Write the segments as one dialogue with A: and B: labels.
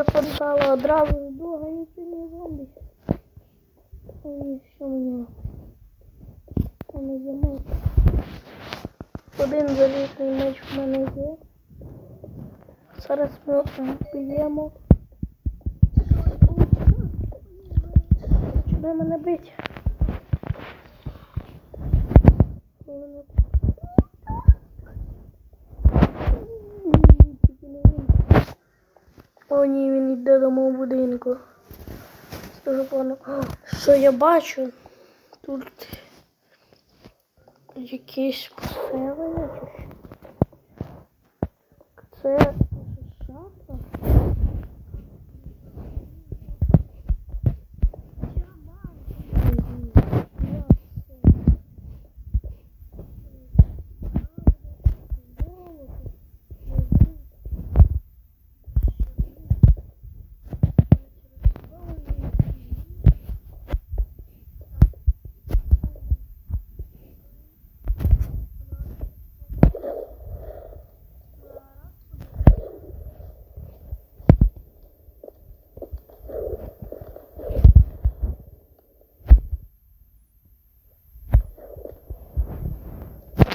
A: Біля портала одразу друга нічого не зомбі. Ой, що мені? Там є меч. Один залітний меч в мене є. Зараз ми б'ємо. Почне мене бити. О, ні, він йде до мого будинку. Дуже погано. Що я бачу? Тут якісь поселення що? Це шафа?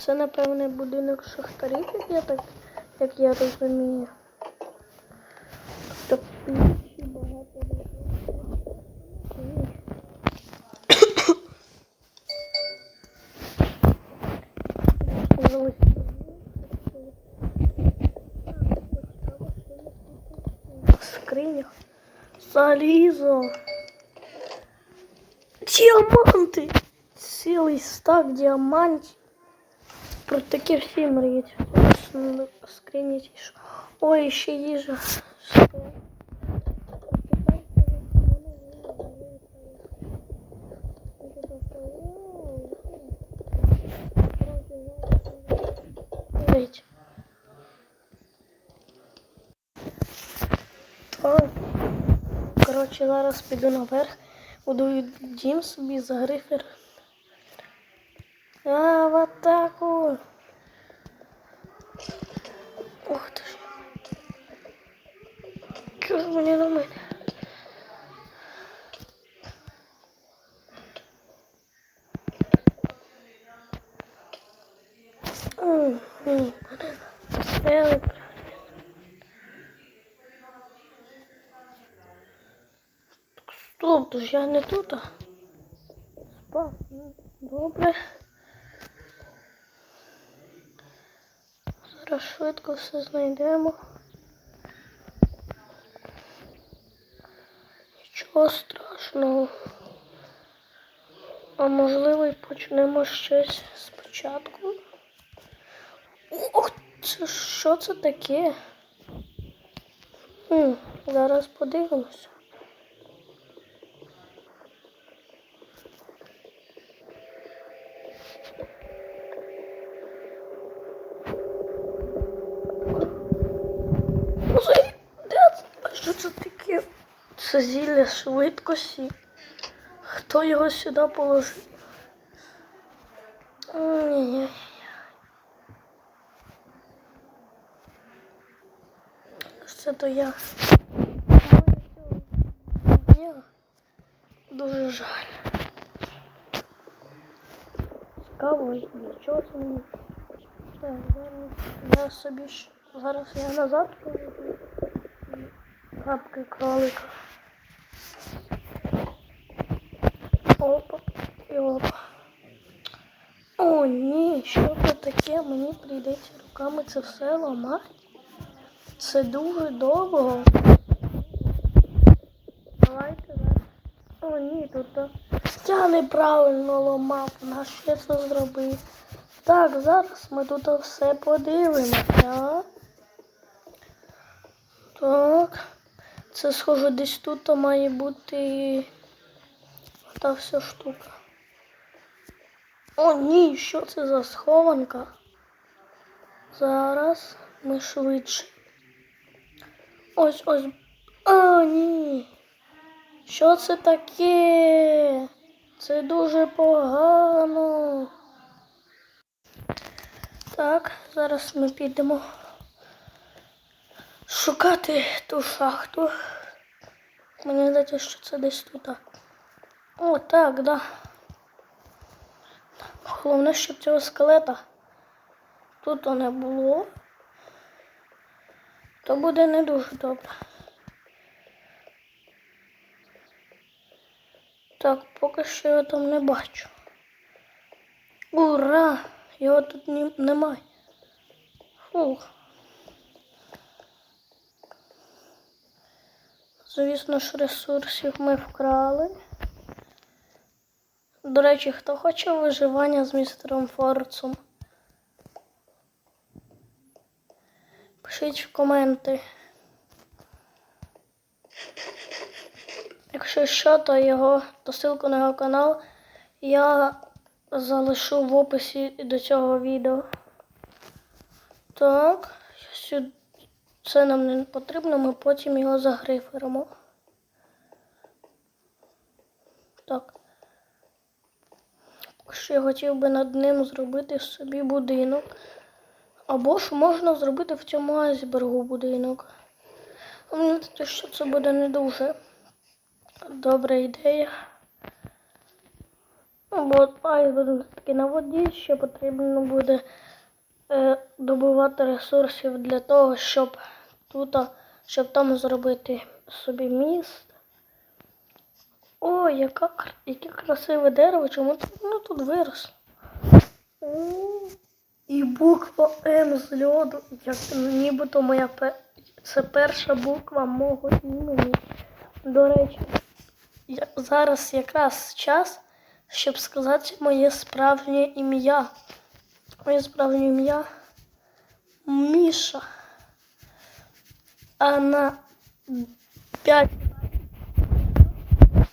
A: Це, напевне, будинок шахтарів, як я так, як я розумію. Тобто багато людей. Скринях. Залізо. Діаманти! Цілий стак діамантів. Про таке всі мріють. Скрині що. Ой, ще їжа. Коротше, зараз піду наверх, буду дім собі за грифер. А, в атаку. Ух ти ж. Чого мені на Стоп, то ж я не тут. Ну, Добре. Зараз швидко все знайдемо. Нічого страшного. А можливо і почнемо щось спочатку. Ох, це що це таке? Хм, зараз подивимося. Ой, де це? А що це таке? Це зілля швидкості. Хто його сюди положив? Це то я. Дуже жаль. Цікаво, нічого. Так, я собі зараз я назад поведу. Лапки кролика. Опа і опа. О, ні, що це таке? Мені прийдеться руками це все ламати. Це дуже довго. Давайте зараз. О, ні, тут. Я неправильно ламав. Наш я це зробив. Так, зараз ми тут все подивимося. Так. Це схоже десь тут має бути та вся штука. О, ні, що це за схованка? Зараз ми швидше. Ось ось. А, ні. Що це таке? Це дуже погано. Так, зараз ми підемо шукати ту шахту. Мені здається, що це десь тут. О, так, да. Головне, щоб цього скелета тут не було. То буде не дуже добре. Так, поки що я там не бачу. Ура! Його тут ні, немає. Фух. Звісно ж, ресурсів ми вкрали. До речі, хто хоче виживання з містером Форцем? Пишіть в коменти. Якщо що, то його, то ссылку на його канал я залишу в описі до цього відео. Так. Це нам не потрібно, ми потім його загриферимо. Так. Ще я хотів би над ним зробити собі будинок. Або ж можна зробити в цьому айсбергу будинок. Мені здається, що це буде не дуже добра ідея. Бо айсберг таки на воді ще потрібно буде е, добувати ресурсів для того, щоб тут, щоб там зробити собі міст. О, яка, яке красиве дерево, чому ну, тут вирос. О, І буква М з льоду, як нібито моя це перша буква мого імені. До речі, я, зараз якраз час, щоб сказати моє справжнє ім'я. Моє справжнє ім'я Міша. А на 5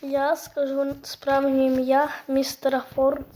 A: я скажу справжнє ім'я містера Форд.